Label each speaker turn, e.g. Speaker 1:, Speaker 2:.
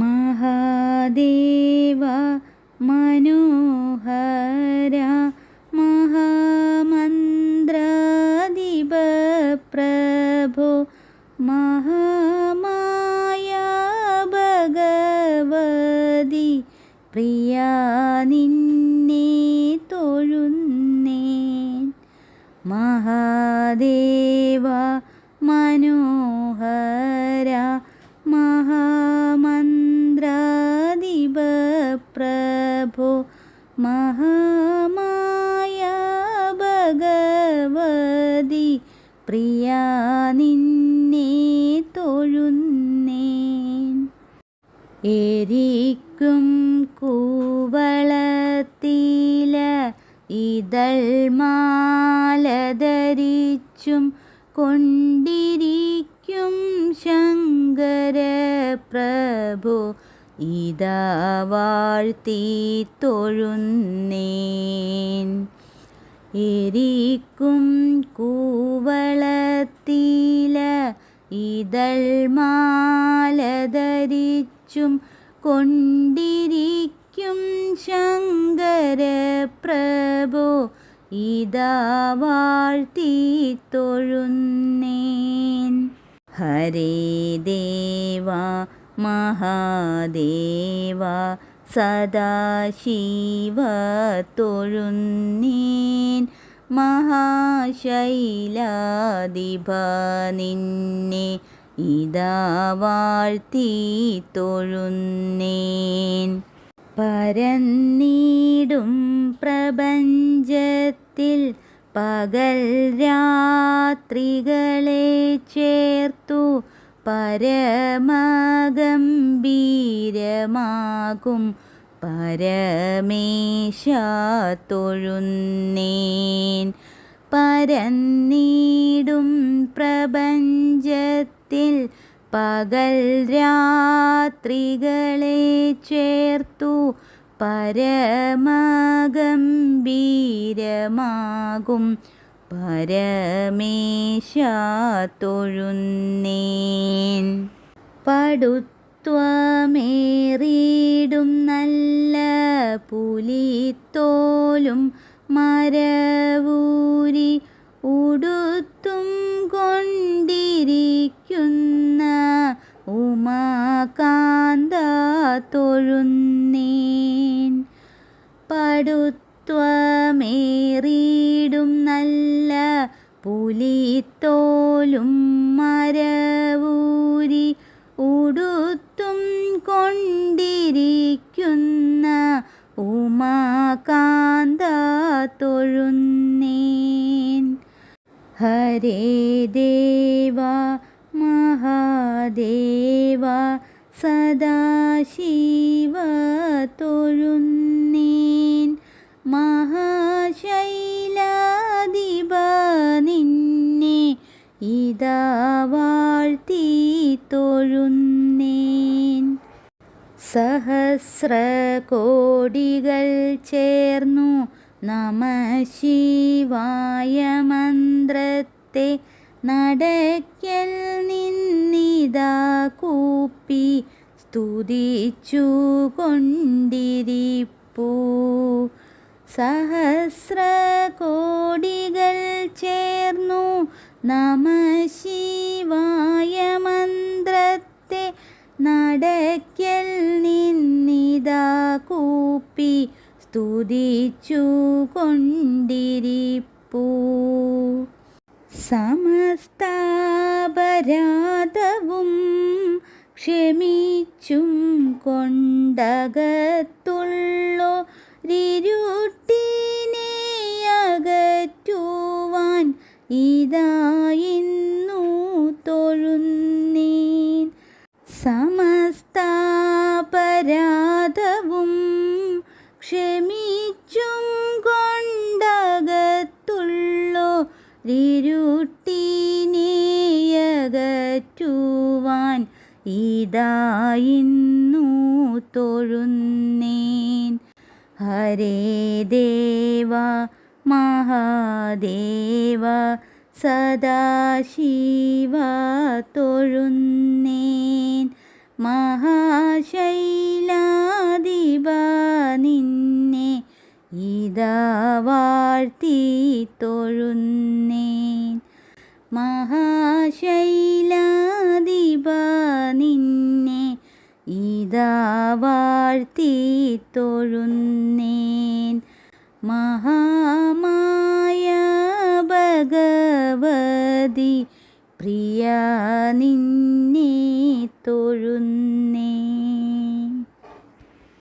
Speaker 1: മഹാദേവ മനോഹര മഹാമന്ത്രാധിപ പ്രഭോ മഹാമായ ഭഗവതി പ്രിയ നിന്നെ തൊഴുന്നേൻ മഹാദേവ പ്രഭോ മഹാമായ ഭഗവതി പ്രിയ നിന്നെ തൊഴുന്നേൻ. എരിക്കും കൂവളത്തില ഇതൾ മാലധരിച്ചും കൊണ്ടിരിക്കും ശങ്കര പ്രഭു ഇതാ വാഴ്ത്തി തൊഴുന്നേൻ. എരിക്കും കൂവളത്തില ഇതൾ മാലധരിച്ചും കൊണ്ടിരിക്കും ശങ്കര പ്രഭു ഇതാ വാഴ്ത്തി തൊഴുന്നേൻ. ഹരേ ദേവ മഹാദേവ സദാശിവ തൊഴുന്നീൻ മഹാശൈലാധിപ നിന്നെ ഇതാ വാഴ്ത്തി തൊഴുന്നേൻ. പരന്നീടും പ്രപഞ്ചത്തിൽ പകൽ രാത്രികളെ ചേർത്തു പരമഗംഭീരമാകും പരമേശ തൊഴുന്നേൻ പരന്നീടും പ്രപഞ്ചത്തിൽ പകൽ രാത്രികളെ ചേർത്തു പരമഗംഭീരമാകും പരമേശ തൊഴുന്നേൻ പടുത്വമേറിയിടും നല്ല പുലിത്തോലും മരവൂരി ഉടുത്തും കൊണ്ടിരിക്കുന്ന ഉമാകാന്ത തൊഴുന്നേൻ. പടുത്വമേറിയിടും നല്ല പുലിത്തോലും മരവൂരി ഉടുത്തും കൊണ്ടിരിക്കുന്ന ഉമാകാന്ത തൊഴുന്നേൻ. ഹരേ ദേവ മഹാദേവ സദാശിവ തൊഴുന്നേൻ ഇതാ വാഴ്ത്തി തൊഴുന്നേൻ. സഹസ്ര കോടികൾ ചേർന്നു നമ ശിവായ മന്ത്രത്തെ നടക്കൽ നിന്നിതാ കൂപ്പി സ്തുതിച്ചു കൊണ്ടിരിപ്പൂ. സഹസ്ര കോടികൾ ചേർന്നു നമ ശിവായ മന്ത്രത്തെ നടക്കൽ നിന്നിതാ കൂപ്പി സ്തുതിച്ചു കൊണ്ടിരിപ്പൂ സമസ്താപരാധവും ക്ഷമിച്ചും കൊണ്ടകത്തുള്ളോ സമസ്താപരാധവും ക്ഷമിച്ചും കൊണ്ടകത്തുള്ളോ രിരുട്ടിനെയകറ്റുവാൻ ഇതായിന്നു തൊഴുന്നേൻ. ഹരേ ദേവ മഹാദേവ സദാശിവ തൊഴുന്നേൻ. മഹാശൈലാധിപ നിന്നെ ഇതാ വാഴ്ത്തി തൊഴുന്നേൻ. മഹാശൈലാധിപ നിന്നെ ഇതാ വാഴ്ത്തി തൊഴുന്നേൻ. മഹാമായ ഭഗവതി പ്രിയ നിന്നെ തൊഴുന്നേൻ